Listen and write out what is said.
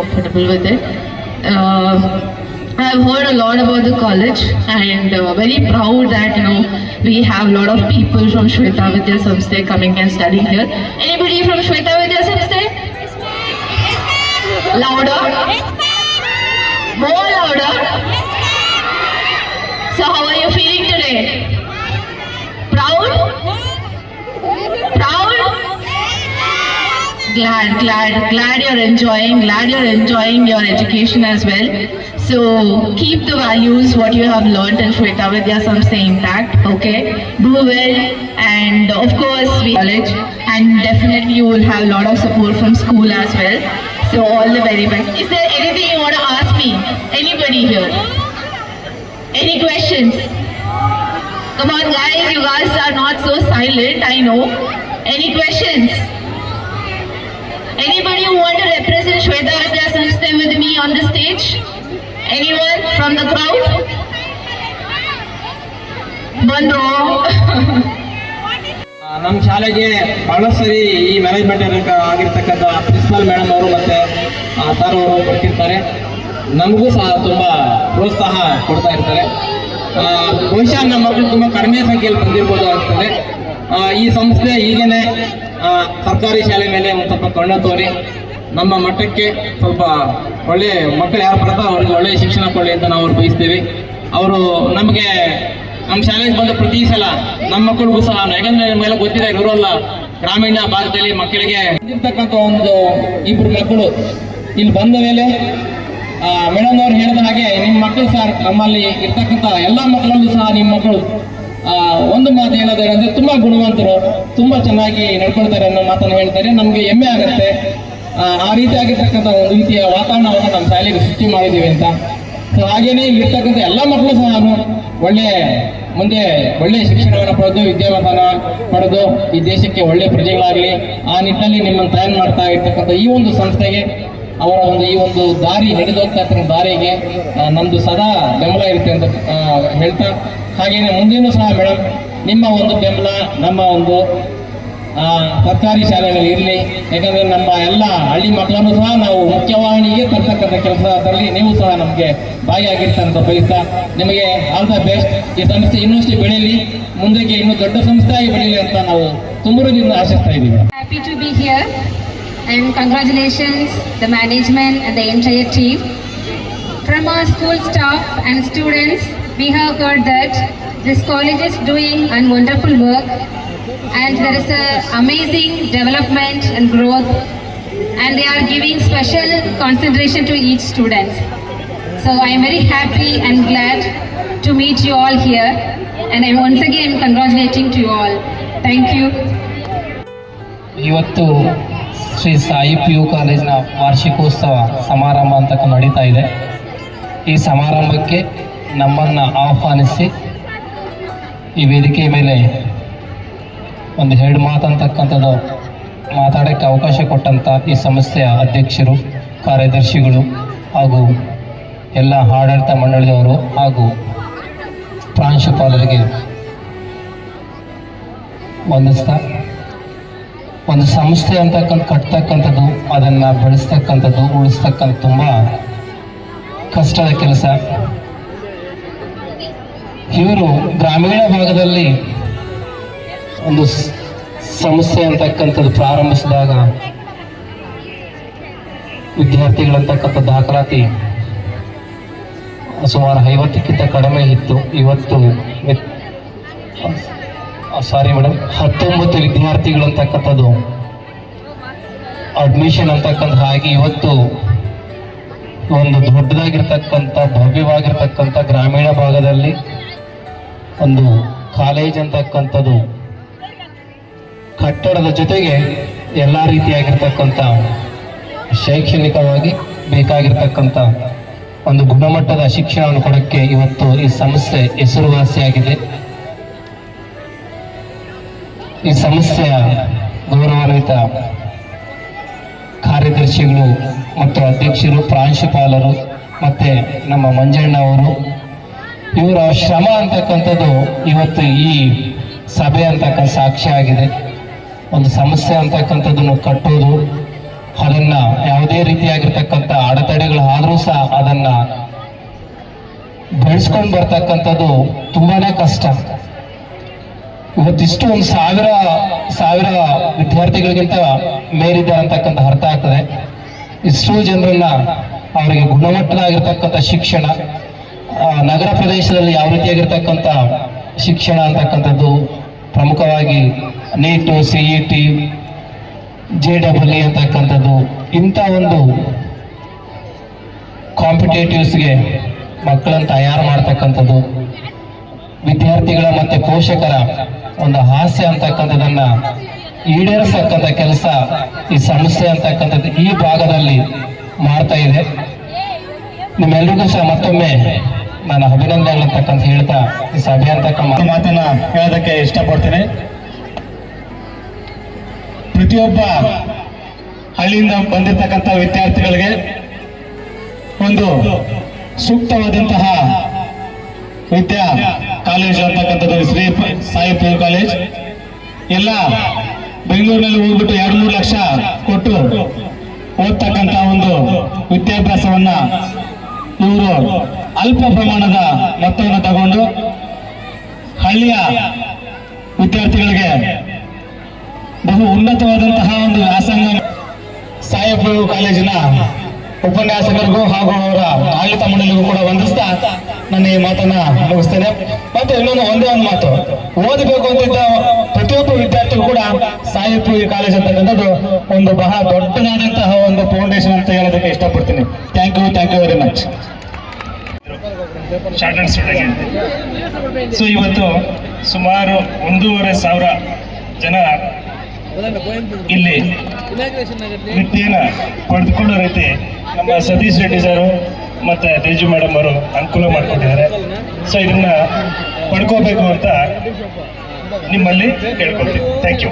comfortable with it. Uh, I've heard a lot about the college and uh, very proud that you know we have a lot of people from Shweta Vidya Samstay coming and studying here. Anybody from Shweta Vidya? Louder? More louder? So how are you feeling today? Proud? Proud? Glad, glad, glad you're enjoying, glad you're enjoying your education as well. So keep the values what you have learned in Shweta Vidya Samstay intact, okay? Do well and of course we college and definitely you will have a lot of support from school as well. So all the very best. Is there anything you want to ask me? Anybody here? Any questions? Come on guys, you guys are not so silent, I know. Any questions? Who want to represent Shweta Vidya Sanstha with me on the stage? Anyone from the crowd? Bandro. ನಮ್ಮ ಶಾಲೆಗೆ ಬಹಳಷ್ಟು ಸರಿ ಈ management ಆಗಿರ್ತಕ್ಕಂಥ principal madam ಅವರು ಮತ್ತೆ sir ಅವರು ನಮಗೂ ಸಹ ತುಂಬ ಪ್ರೋತ್ಸಾಹ ಕೊಡ್ತಾ ಇರ್ತಾರೆ ಬಹುಶಃ ನಮ್ಮ ಮಕ್ಕಳು ತುಂಬ ಕಡಿಮೆ ಸಂಖ್ಯೆಯಲ್ಲಿ ಬಂದಿರ್ಬೋದು ಅನಿಸ್ತದೆ ಈ ಸಂಸ್ಥೆ ಹೀಗೇನೆ ಸರ್ಕಾರಿ ಶಾಲೆ ಮೇಲೆ ಒಂದು ಸ್ವಲ್ಪ ಕಣ್ಣು ತೋರಿ. ನಮ್ಮ ಮಟ್ಟಕ್ಕೆ ಸ್ವಲ್ಪ ಒಳ್ಳೆ ಮಕ್ಕಳು ಯಾರು ಬರ್ತಾ ಅವ್ರಿಗೆ ಒಳ್ಳೆಯ ಶಿಕ್ಷಣ ಕೊಡಲಿ ಅಂತ ನಾವು ಅವ್ರು ಬಯಸ್ತೀವಿ. ಅವರು ನಮಗೆ ನಮ್ಮ ಶಾಲೆಗೆ ಬಂದ ಪ್ರತಿ ಸಲ ನಮ್ಮ ಮಕ್ಕಳಿಗೂ ಸಹ, ಯಾಕಂದ್ರೆ ನಿಮಗೆಲ್ಲ ಗೊತ್ತಿದೆ ರೂರಲ್ ಗ್ರಾಮೀಣ ಭಾಗದಲ್ಲಿ ಮಕ್ಕಳಿಗೆ ಇರ್ತಕ್ಕಂಥ ಒಂದು ಇಬ್ಬರು ಮಕ್ಕಳು ಇಲ್ಲಿ ಬಂದ ಮೇಲೆ ಮೇಡಮ್ ಅವ್ರು ಹೇಳಿದ ಹಾಗೆ ನಿಮ್ಮ ಮಕ್ಕಳು ಸರ್ ನಮ್ಮಲ್ಲಿ ಇರ್ತಕ್ಕಂಥ ಎಲ್ಲ ಮಕ್ಕಳಲ್ಲೂ ಸಹ ನಿಮ್ಮ ಮಕ್ಕಳು ಒಂದು ಮಾತು ಏನಾದರೆ ಅಂದ್ರೆ ತುಂಬಾ ಗುಣವಂತರು ತುಂಬಾ ಚೆನ್ನಾಗಿ ನಡ್ಕೊಳ್ತಾರೆ ಅನ್ನೋ ಮಾತನ್ನು ಹೇಳ್ತಾರೆ. ನಮಗೆ ಹೆಮ್ಮೆ ಆಗುತ್ತೆ. ಆ, ರೀತಿಯಾಗಿರ್ತಕ್ಕಂಥ ಒಂದು ರೀತಿಯ ವಾತಾವರಣವನ್ನು ನಮ್ಮ ಶಾಲೆಗೆ ಸೃಷ್ಟಿ ಮಾಡಿದ್ದೀವಿ ಅಂತ. ಸೊ ಹಾಗೇನೆ ಇಲ್ಲಿರ್ತಕ್ಕಂಥ ಎಲ್ಲ ಮಕ್ಕಳು ಸಹ ಒಳ್ಳೆ ಮುಂದೆ ಒಳ್ಳೆ ಶಿಕ್ಷಣವನ್ನು ಪಡೆದು ವಿದ್ಯಾಭ್ಯಾಸನ ಪಡೆದು ಈ ದೇಶಕ್ಕೆ ಒಳ್ಳೆ ಪ್ರಜೆಗಳಾಗಲಿ ಆ ನಿಟ್ಟಿನಲ್ಲಿ ನಿಮ್ಮನ್ನು ತಯಾರು ಮಾಡ್ತಾ ಇರ್ತಕ್ಕಂಥ ಈ ಒಂದು ಸಂಸ್ಥೆಗೆ ಅವರ ಒಂದು ಈ ಒಂದು ದಾರಿ ನಡೆದೋಗ್ತಾ ಇರ್ತಕ್ಕಂಥ ದಾರಿಗೆ ನಮ್ಮದು ಸದಾ ಬೆಂಬಲ ಇರುತ್ತೆ ಅಂತ ಹೇಳ್ತಾ ಹಾಗೇನೆ ಮುಂದೆಯೂ ಸಹ ಮೇಡಮ್ ನಿಮ್ಮ ಒಂದು ಬೆಂಬಲ ನಮ್ಮ ಒಂದು ಸರ್ಕಾರಿ ಶಾಲೆಗಳಲ್ಲಿ ಇರಲಿ. ಯಾಕಂದರೆ ನಮ್ಮ ಎಲ್ಲ ಹಳ್ಳಿ ಮಕ್ಕಳನ್ನು ಸಹ ನಾವು ಮುಖ್ಯವಾಹಿನಿಗೆ ತರ್ತಕ್ಕಂಥ ಕೆಲಸದಲ್ಲಿ ನೀವು ಸಹ ನಮಗೆ ಭಾಗಿಯಾಗಿರ್ತಂತ ಬಯಸ್ತಾ ನಿಮಗೆ ಆಲ್ ದ ಬೆಸ್ಟ್ ಈ ಸಂಸ್ಥೆ ಇನ್ನಷ್ಟು ಬೆಳೆಯಲಿ ಮುಂದಕ್ಕೆ ಇನ್ನೂ ದೊಡ್ಡ ಸಂಸ್ಥೆಯಾಗಿ ಬೆಳೀಲಿ ಅಂತ ನಾವು ತುಂಬುರದಿಂದ ಆಶಿಸ್ತಾ ಇದ್ದೀವಿ. Happy to be here and congratulations the management and the entire team. From our school staff and students, we have heard that this college is doing a wonderful work and there is a amazing development and growth and they are giving special consideration to each student. So I am very happy and glad to meet you all here and I once again congratulating to you all. Thank you. ಇವತ್ತು Shri Sai P U ಕಾಲೇಜಿನ ವಾರ್ಷಿಕೋತ್ಸವ ಸಮಾರಂಭ ಅಂತ ನಡೀತಾ ಇದೆ ಈ ಸಮಾರಂಭಕ್ಕೆ ನಮ್ಮನ್ನು ಆಹ್ವಾನಿಸಿ ಈ ವೇದಿಕೆ ಮೇಲೆ ಒಂದು ಎರಡು ಮಾತಂತಕ್ಕಂಥದ್ದು ಮಾತಾಡೋಕ್ಕೆ ಅವಕಾಶ ಕೊಟ್ಟಂಥ ಈ ಸಂಸ್ಥೆಯ ಅಧ್ಯಕ್ಷರು, ಕಾರ್ಯದರ್ಶಿಗಳು ಹಾಗೂ ಎಲ್ಲ ಆಡಳಿತ ಮಂಡಳಿಯವರು ಹಾಗೂ ಪ್ರಾಂಶುಪಾಲರಿಗೆ ವಂದಿಸ್ತಾ ಒಂದು ಸಂಸ್ಥೆ ಅಂತಕ್ಕಂಥ, ಕಟ್ತಕ್ಕಂಥದ್ದು, ಅದನ್ನು ಬೆಳೆಸ್ತಕ್ಕಂಥದ್ದು ಉಳಿಸ್ತಕ್ಕಂಥ ತುಂಬ ಕಷ್ಟದ ಕೆಲಸ. ಇವರು ಗ್ರಾಮೀಣ ಭಾಗದಲ್ಲಿ ಒಂದು ಸಮಸ್ಯೆ ಅಂತಕ್ಕಂಥದ್ದು ಪ್ರಾರಂಭಿಸಿದಾಗ ವಿದ್ಯಾರ್ಥಿಗಳಂತಕ್ಕಂಥ ದಾಖಲಾತಿ ಸುಮಾರು ಐವತ್ತಕ್ಕಿಂತ ಕಡಿಮೆ ಇತ್ತು. ಇವತ್ತು ಸಾರಿ ಮೇಡಮ್ ಹತ್ತೊಂಬತ್ತು ವಿದ್ಯಾರ್ಥಿಗಳಂತಕ್ಕಂಥದ್ದು ಅಡ್ಮಿಷನ್ ಅಂತಕ್ಕಂಥ ಹಾಗೆ ಇವತ್ತು ಒಂದು ದೊಡ್ಡದಾಗಿರ್ತಕ್ಕಂಥ ಭವ್ಯವಾಗಿರ್ತಕ್ಕಂಥ ಗ್ರಾಮೀಣ ಭಾಗದಲ್ಲಿ ಒಂದು ಕಾಲೇಜ್ ಅಂತಕ್ಕಂಥದ್ದು. ಕಟ್ಟಡದ ಜೊತೆಗೆ ಎಲ್ಲ ರೀತಿಯಾಗಿರ್ತಕ್ಕಂಥ ಶೈಕ್ಷಣಿಕವಾಗಿ ಬೇಕಾಗಿರ್ತಕ್ಕಂಥ ಒಂದು ಗುಣಮಟ್ಟದ ಶಿಕ್ಷಣವನ್ನು ಕೊಡೋಕ್ಕೆ ಇವತ್ತು ಈ ಸಂಸ್ಥೆ ಹೆಸರುವಾಸಿಯಾಗಿದೆ. ಈ ಸಂಸ್ಥೆಯ ಗೌರವಾನ್ವಿತ ಕಾರ್ಯದರ್ಶಿಗಳು ಮತ್ತು ಅಧ್ಯಕ್ಷರು, ಪ್ರಾಂಶುಪಾಲರು ಮತ್ತು ನಮ್ಮ ಮಂಜಣ್ಣ ಅವರು ಇವರ ಶ್ರಮ ಅಂತಕ್ಕಂಥದ್ದು ಇವತ್ತು ಈ ಸಭೆ ಅಂತಕ್ಕ ಸಾಕ್ಷಿ ಆಗಿದೆ. ಒಂದು ಸಮಸ್ಯೆ ಅಂತಕ್ಕಂಥದ್ದನ್ನು ಕಟ್ಟೋದು, ಅದನ್ನ ಯಾವುದೇ ರೀತಿಯಾಗಿರ್ತಕ್ಕಂಥ ಅಡೆತಡೆಗಳು ಆದರೂ ಸಹ ಅದನ್ನ ಬೆಳೆಸ್ಕೊಂಡು ಬರ್ತಕ್ಕಂಥದ್ದು ತುಂಬಾನೇ ಕಷ್ಟ. ಇವತ್ತಿಷ್ಟು ಒಂದು ಸಾವಿರ ಸಾವಿರ ವಿದ್ಯಾರ್ಥಿಗಳಿಗಿಂತ ಮೇರಿದೆ ಅಂತಕ್ಕಂಥ ಅರ್ಥ ಆಗ್ತದೆ. ಇಷ್ಟು ಜನರನ್ನ ಅವರಿಗೆ ಗುಣಮಟ್ಟದಾಗಿರ್ತಕ್ಕಂಥ ಶಿಕ್ಷಣ ನಗರ ಪ್ರದೇಶದಲ್ಲಿ ಯಾವ ರೀತಿಯಾಗಿರ್ತಕ್ಕಂಥ ಶಿಕ್ಷಣ ಅಂತಕ್ಕಂಥದ್ದು ಪ್ರಮುಖವಾಗಿ NEET C E T J double E ಅಂತಕ್ಕಂಥದ್ದು ಇಂಥ ಒಂದು ಕಾಂಪಿಟೇಟಿವ್ಸ್ಗೆ ಮಕ್ಕಳನ್ನು ತಯಾರು ಮಾಡ್ತಕ್ಕಂಥದ್ದು. ವಿದ್ಯಾರ್ಥಿಗಳ ಮತ್ತು ಪೋಷಕರ ಒಂದು ಹಾಸ್ಯ ಅಂತಕ್ಕಂಥದ್ದನ್ನು ಈಡೇರಿಸ್ತಕ್ಕಂಥ ಕೆಲಸ ಈ ಸಂಸ್ಥೆ ಅಂತಕ್ಕಂಥದ್ದು ಈ ಭಾಗದಲ್ಲಿ ಮಾಡ್ತಾ ಇದೆ. ನಿಮ್ಮೆಲ್ಲರಿಗೂ ಸಹ ಮತ್ತೊಮ್ಮೆ ನಾನು ಅಭಿನಂದನೆ ಅಂತಕ್ಕಂತ ಹೇಳ್ತಾ ಈ ಸಭೆ ಅಂತಕ್ಕಂಥ ಮಾತನ್ನ ಹೇಳೋದಕ್ಕೆ ಇಷ್ಟಪಡ್ತೇನೆ. ಪ್ರತಿಯೊಬ್ಬ ಹಳ್ಳಿಯಿಂದ ಬಂದಿರತಕ್ಕಂಥ ವಿದ್ಯಾರ್ಥಿಗಳಿಗೆ ಒಂದು ಸೂಕ್ತವಾದಂತಹ ವಿದ್ಯಾ ಕಾಲೇಜು ಅಂತಕ್ಕಂಥದ್ದು, ಶ್ರೀ ಸಾಯಿ ಕಾಲೇಜ್. ಎಲ್ಲ ಬೆಂಗಳೂರಿನಲ್ಲಿ ಹೋಗ್ಬಿಟ್ಟು ಎರಡು ಮೂರು ಲಕ್ಷ ಕೊಟ್ಟು ಓದ್ತಕ್ಕಂಥ ಒಂದು ವಿದ್ಯಾಭ್ಯಾಸವನ್ನ ಇವರು ಅಲ್ಪ ಪ್ರಮಾಣದ ಮೊತ್ತವನ್ನು ತಗೊಂಡು ಹಳ್ಳಿಯ ವಿದ್ಯಾರ್ಥಿಗಳಿಗೆ ಬಹು ಉನ್ನತವಾದಂತಹ ಒಂದು ವ್ಯಾಸಂಗ ಸಾಹೇಬ್ ಕಾಲೇಜಿನ ಉಪನ್ಯಾಸಕರಿಗೂ ಹಾಗೂ ಅವರ ಆಡಳಿತ ಮಂಡಳಿಗೂ ಕೂಡ ವಂದಿಸ್ತಾ ನನ್ನ ಈ ಮಾತನ್ನ ಮುಗಿಸ್ತೇನೆ. ಮತ್ತೆ ಇನ್ನೊಂದು, ಒಂದೇ ಒಂದು ಮಾತು. ಓದಬೇಕು ಅಂತಿದ್ದ ಪ್ರತಿಯೊಬ್ಬ ವಿದ್ಯಾರ್ಥಿಗೂ ಕೂಡ ಸಾಹೇಬ್ ಕಾಲೇಜ್ ಅಂತಕ್ಕಂಥದ್ದು ಒಂದು ಬಹಳ ದೊಡ್ಡದಾದಂತಹ ಒಂದು ಫೌಂಡೇಶನ್ ಅಂತ ಹೇಳೋದಕ್ಕೆ ಇಷ್ಟಪಡ್ತೀನಿ. Thank you thank you very much so ಇವತ್ತು ಸುಮಾರು ಒಂದೂವರೆ ಸಾವಿರ ಜನ ಇಲ್ಲಿ ವಿದ್ಯೆನ ಪಡೆದುಕೊಳ್ಳೋ ರೀತಿ ನಮ್ಮ ಸತೀಶ್ ರೆಡ್ಡಿ ಸರ್ ಮತ್ತೆ ತೇಜು ಮೇಡಮ್ ಅವರು ಅನುಕೂಲ ಮಾಡಿಕೊಟ್ಟಿದ್ದಾರೆ. ಸೊ ಇದನ್ನ ಪಡ್ಕೋಬೇಕು ಅಂತ ನಿಮ್ಮಲ್ಲಿ ಕೇಳ್ಕೊಳ್ತೀನಿ. Thank you